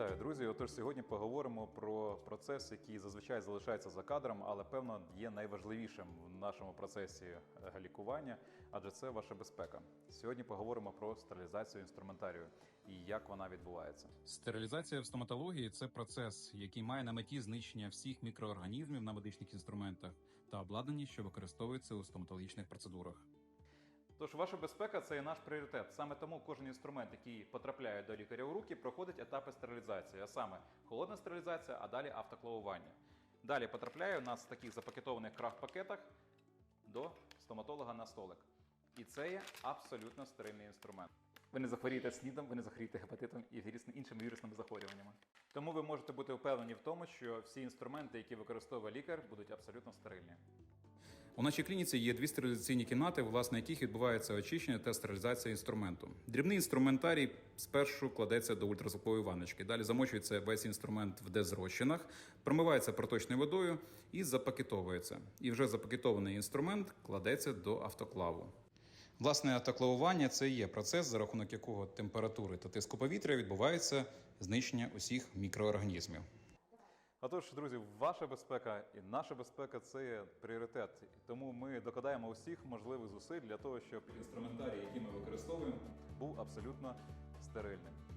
Вітаю, друзі. Отож, сьогодні поговоримо про процес, який зазвичай залишається за кадром, але певно є найважливішим в нашому процесі е, лікування, адже це ваша безпека. Сьогодні поговоримо про стерилізацію інструментарію і як вона відбувається. Стерилізація в стоматології це процес, який має на меті знищення всіх мікроорганізмів на медичних інструментах та обладнанні, що використовуються у стоматологічних процедурах. Тож ваша безпека це і наш пріоритет. Саме тому кожен інструмент, який потрапляє до лікаря у руки, проходить етапи стерилізації, а саме холодна стерилізація, а далі автоклавування. Далі потрапляє у нас в таких запакетованих крафт-пакетах до стоматолога на столик. І це є абсолютно стерильний інструмент. Ви не захворієте снідом, ви не захворієте гепатитом і іншими вірусними захворюваннями. Тому ви можете бути впевнені в тому, що всі інструменти, які використовує лікар, будуть абсолютно стерильні. У нашій клініці є дві стерилізаційні кімнати, власне яких відбувається очищення та стерилізація інструменту. Дрібний інструментарій спершу кладеться до ультразвукової ванночки. Далі замочується весь інструмент в дезрозчинах, промивається проточною водою і запакетовується. І вже запакетований інструмент кладеться до автоклаву. Власне, автоклавування це є процес, за рахунок якого температури та тиску повітря відбувається знищення усіх мікроорганізмів. Отож, друзі, ваша безпека і наша безпека це є пріоритет. Тому ми докладаємо усіх можливих зусиль для того, щоб інструментарій, який ми використовуємо, був абсолютно стерильним.